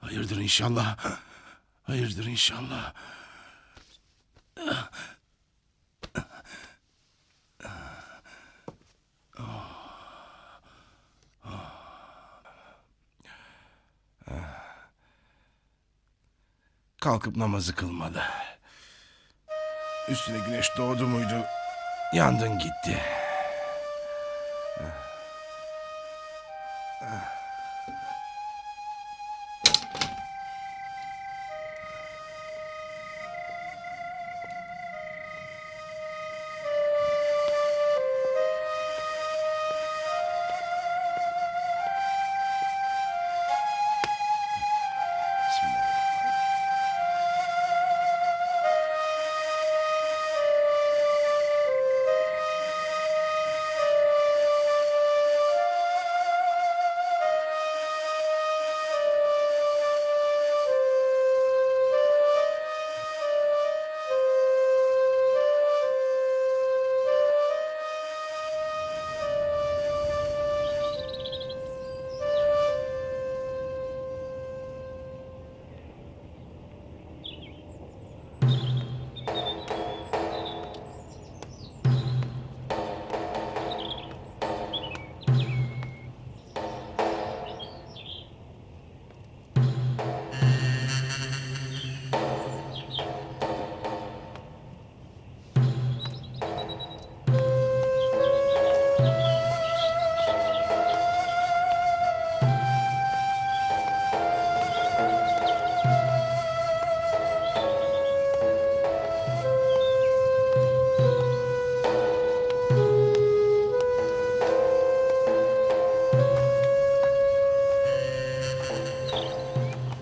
Hayırdır inşallah. Hayırdır inşallah. Kalkıp namazı kılmadı. Üstüne güneş doğdu muydu? Yandın gitti. Bismillahirrahmanirrahim.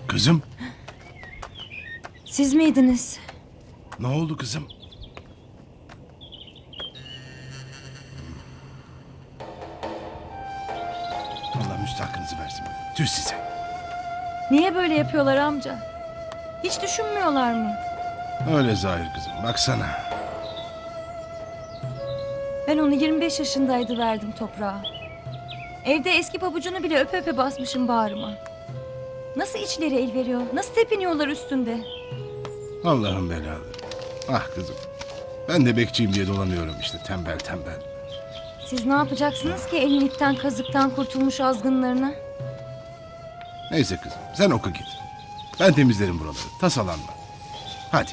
Kızım, Siz miydiniz? ne oldu kızım? Allah müstahakınızı versin. Tüh size. Niye böyle yapıyorlar amca? Hiç düşünmüyorlar mı? Öyle zahir kızım. Baksana. Ben onu 25 yaşındaydı verdim toprağa. Evde eski pabucunu bile öpe öpe basmışım bağrıma. Nasıl içleri el veriyor? Nasıl tepiniyorlar üstünde? Allah'ın belaları. Ah kızım. Ben de bekçiyim diye dolanıyorum işte tembel tembel. Siz ne yapacaksınız ki elin ipten kazıktan kurtulmuş azgınlarına? Neyse kızım sen oku git. Ben temizlerim buraları. Tasalanma. Hadi.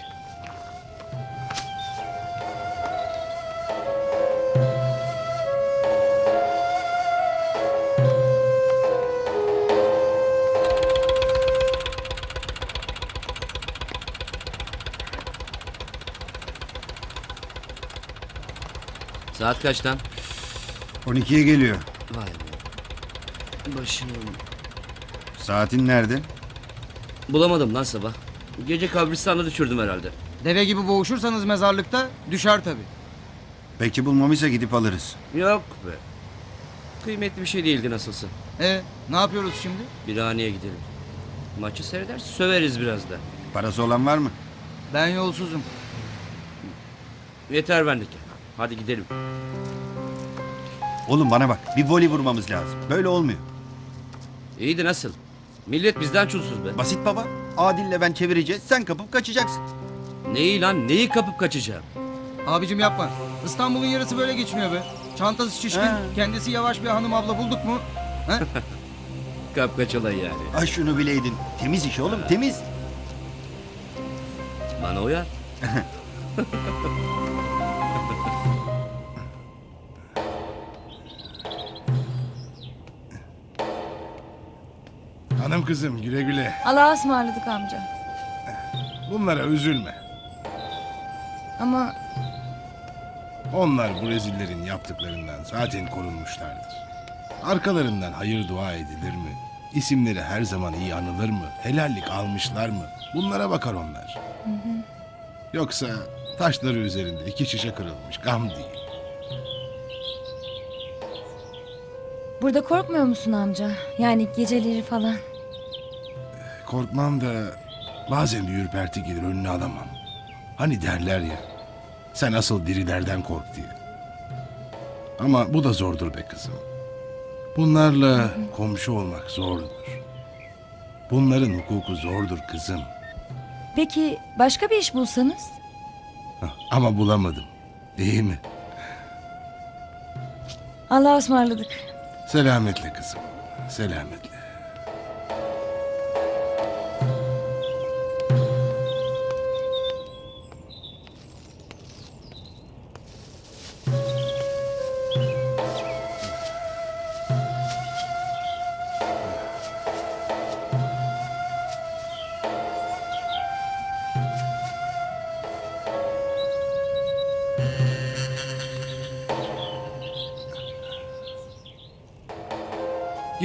Saat kaç lan? 12'ye geliyor. Vay be. Başım. Saatin nerede? Bulamadım lan sabah. Gece kabristanla düşürdüm herhalde. Deve gibi boğuşursanız mezarlıkta düşer tabi. Peki bulmamışsa gidip alırız. Yok be. Kıymetli bir şey değildi nasılsa. E ne yapıyoruz şimdi? Bir haneye gidelim. Maçı seyreder söveriz biraz da. Parası olan var mı? Ben yolsuzum. Yeter bendeki. Hadi gidelim. Oğlum bana bak bir voley vurmamız lazım. Böyle olmuyor. İyiydi nasıl? Millet bizden çulsuz be. Basit baba. Adil'le ben çevireceğiz. Sen kapıp kaçacaksın. Neyi lan neyi kapıp kaçacağım? Abicim yapma. İstanbul'un yarısı böyle geçmiyor be. Çantası şişkin, Ha. kendisi yavaş bir hanım abla bulduk mu? He? Kap kaç olay yani. Ay şunu bileydin. Temiz iş oğlum temiz. Bana uyar. Hanım kızım güle güle. Allah'a ısmarladık amca. Bunlara üzülme. Ama Onlar bu rezillerin yaptıklarından zaten korunmuşlardır. Arkalarından hayır dua edilir mi? İsimleri her zaman iyi anılır mı? Helallik almışlar mı? Bunlara bakar onlar. Yoksa taşları üzerinde iki şişe kırılmış gam değil. Burada korkmuyor musun amca? Yani geceleri falan. Korkmam da bazen bir ürperti gelir önüne alamam. Hani derler ya, sen asıl dirilerden kork diye. Ama bu da zordur be kızım. Bunlarla komşu olmak zordur. Bunların hukuku zordur kızım. Peki başka bir iş bulsanız? Ama bulamadım. Değil mi? Allah'a ısmarladık. Selametle kızım. Selametle.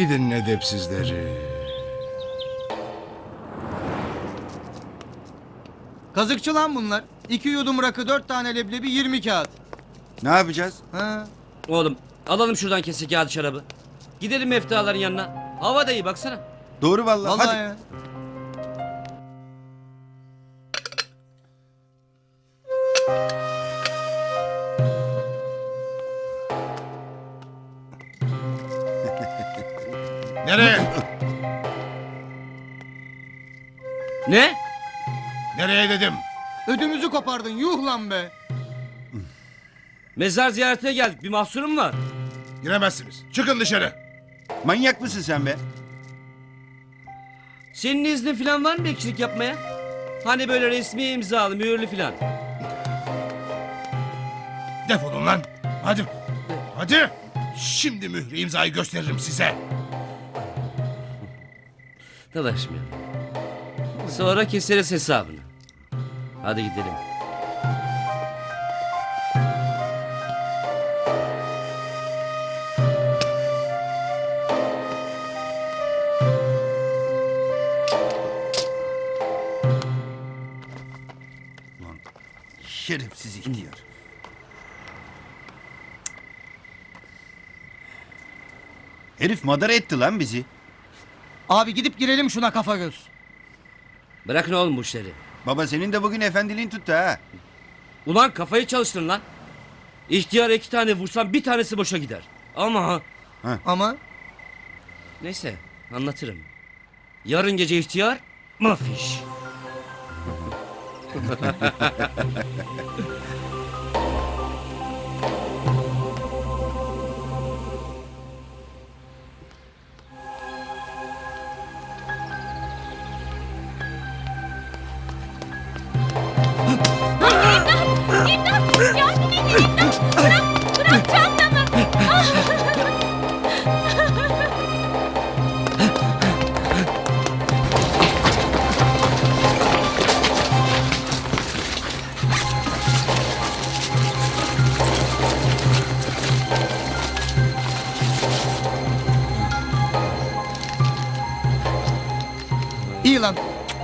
Gidin edepsizleri. Kazıkçı lan bunlar. İki yudum rakı, dört tane leblebi, yirmi kağıt. Ne yapacağız? Ha. Oğlum alalım şuradan kesik kağıt şarabı. Gidelim meftaların yanına. Hava da iyi baksana. Doğru vallahi. Vallahi Hadi. ya. Nereye dedim? Ödümüzü kopardın yuh lan be. Mezar ziyaretine geldik. Bir mahsurum var. Giremezsiniz. Çıkın dışarı. Manyak mısın sen be? Senin iznin falan var mı bekçilik yapmaya? Hani böyle resmi imzalı, mühürlü falan. Defolun lan. Hadi. Hadi. Şimdi mührü imzayı gösteririm size. Dalaşmayalım. Sonra keseriz hesabını. Hadi gidelim. Lan şerefsiz ihtiyar. Herif madara etti lan bizi. Abi gidip girelim şuna kafa göz. Bırakın oğlum bu işleri. Baba senin de bugün efendiliğin tuttu ha. Ulan kafayı çalıştırın lan. İhtiyar iki tane vursam bir tanesi boşa gider. Ama Ama neyse anlatırım. Yarın gece ihtiyar mafiş.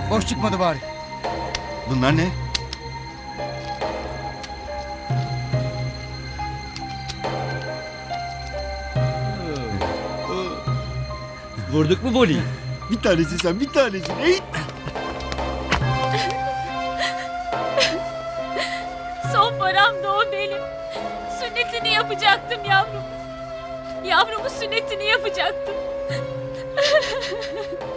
Boş çıkmadı bari. Bunlar ne? Vurduk mu voleyi? Bir tanesi sen bir tanesi. Ey! Son param da o benim. Sünnetini yapacaktım yavrum. Yavrumun sünnetini yapacaktım.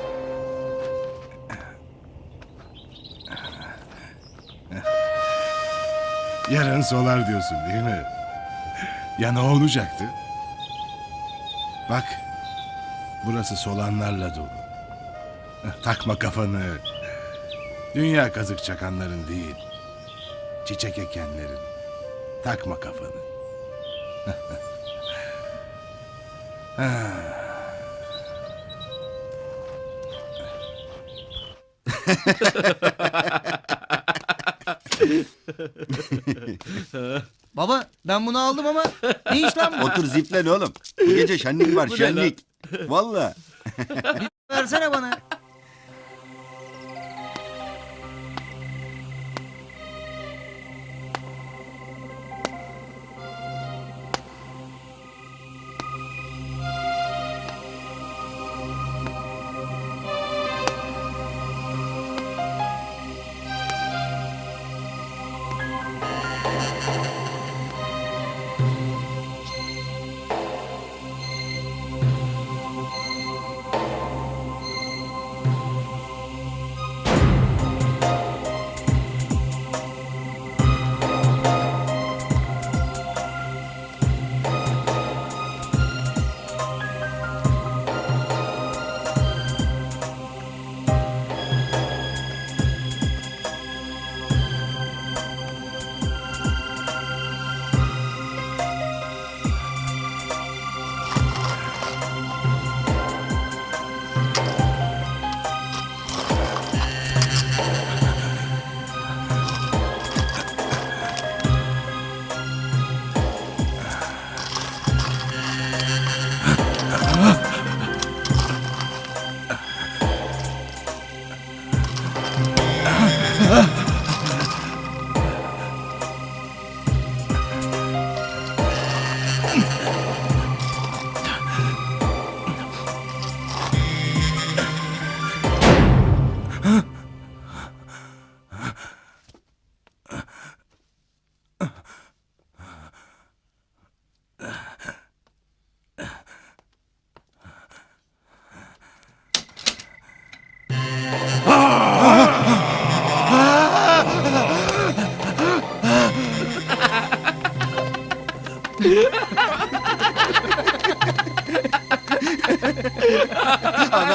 Yarın solar diyorsun değil mi? Ya ne olacaktı? Bak, burası solanlarla dolu. Takma kafanı. Dünya kazık çakanların değil, çiçek ekenlerin. Takma kafanı. Baba ben bunu aldım ama ne iş lan bu? Otur ziplen oğlum. Bu gece şenlik var Bu ne şenlik. Valla. Versene bana.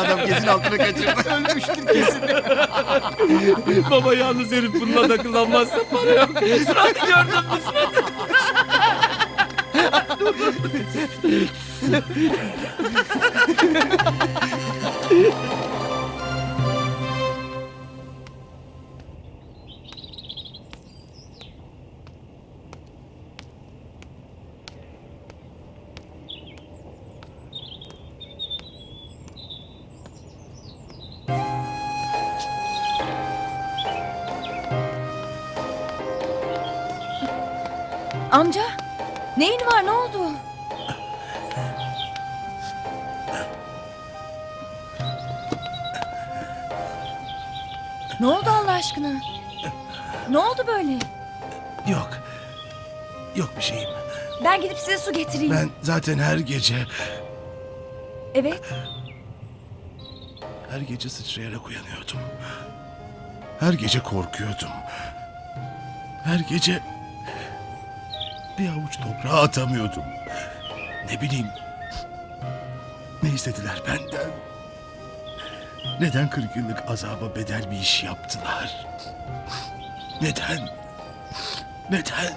Adam kesin altına kaçırdı. Ölmüştür kesin. Baba yalnız herif bununla da kullanmazsa para yok. Suratı gördün mü suratı? Amca neyin var ne oldu? Ne oldu Allah aşkına? Ne oldu böyle? Yok. Yok bir şeyim. Ben gidip size su getireyim. Ben zaten her gece, Evet. her gece sıçrayarak uyanıyordum. Her gece korkuyordum. Her gece bir avuç toprağa atamıyordum. Ne bileyim. Ne istediler benden? Neden 40 yıllık azaba bedel bir iş yaptılar? Neden? Neden?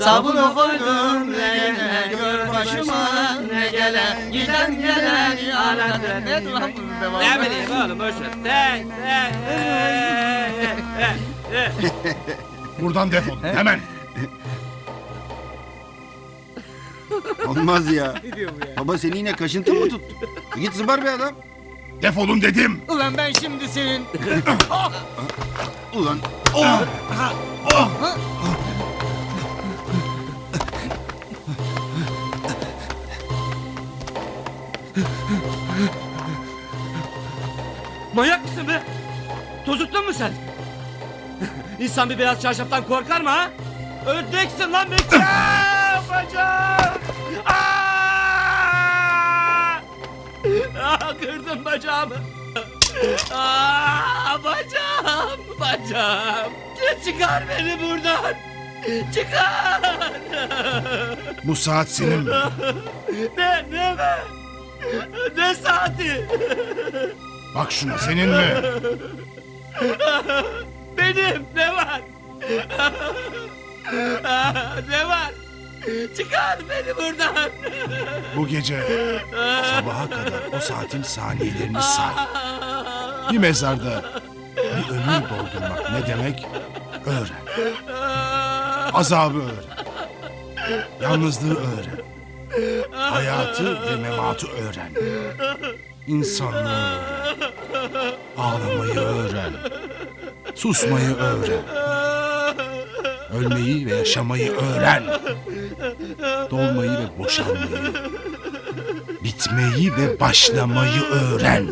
Sabunu koydum ne gele gör başıma ne gele giden gelen lan bunun devamı? Ne bileyim oğlum boş ver. De, de, de, de, de. Buradan defol hemen. Olmaz ya. Baba seni yine kaşıntın mı tuttu? Git zıbar bir adam. Defolun dedim. Ulan ben şimdi senin. Ulan. Manyak mısın be? Tozuttun mu sen? İnsan bir beyaz çarşaftan korkar mı ha? Öleceksin lan bekle! Bacağım! Aa! Aa, kırdım bacağımı. Aa, bacağım, bacağım. Çıkar beni buradan. Çıkar. Bu saat senin mi? Ne, ne be? Ne saati? Bak şuna senin mi? Benim ne var? ne var? Çıkar beni buradan. Bu gece sabaha kadar o saatin saniyelerini say. Bir mezarda bir ömür doldurmak ne demek? Öğren. Azabı öğren. Yalnızlığı öğren. Hayatı ve mematı öğren. İnsanlığı öğren. Ağlamayı öğren. Susmayı öğren. Ölmeyi ve yaşamayı öğren. Dolmayı ve boşalmayı. Bitmeyi ve başlamayı öğren.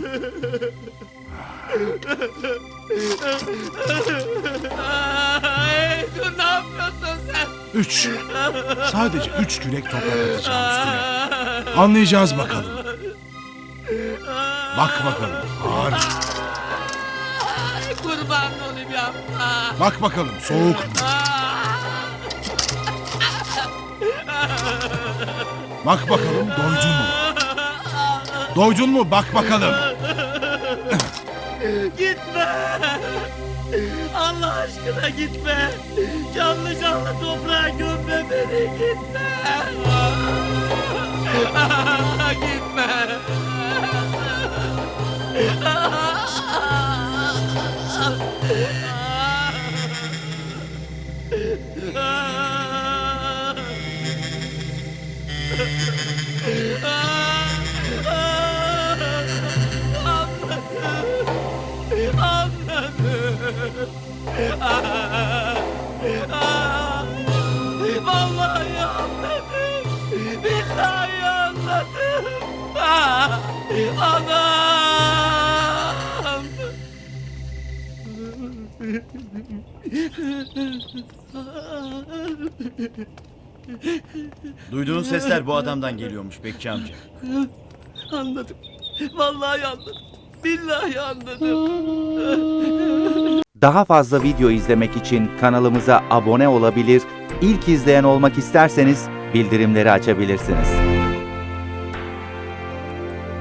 Dur ne yapıyorsun sen? Üç. Sadece üç kürek toprak atacağım üstüne. Anlayacağız bakalım. Bak bakalım. Ağır. Kurban olayım. Bak bakalım soğuk mu? Bak bakalım doydun mu? Doydun mu? Bak bakalım. Gitme. Allah aşkına gitme. Canlı canlı toprağa gömme beni. Gitme. gitme. Vallahi anladım. Billahi anladım. Ah, Anam. Duyduğun sesler bu adamdan geliyormuş Bekçi amca. Anladım. Vallahi anladım. Billahi anladım. Daha fazla video izlemek için kanalımıza abone olabilir, ilk izleyen olmak isterseniz bildirimleri açabilirsiniz.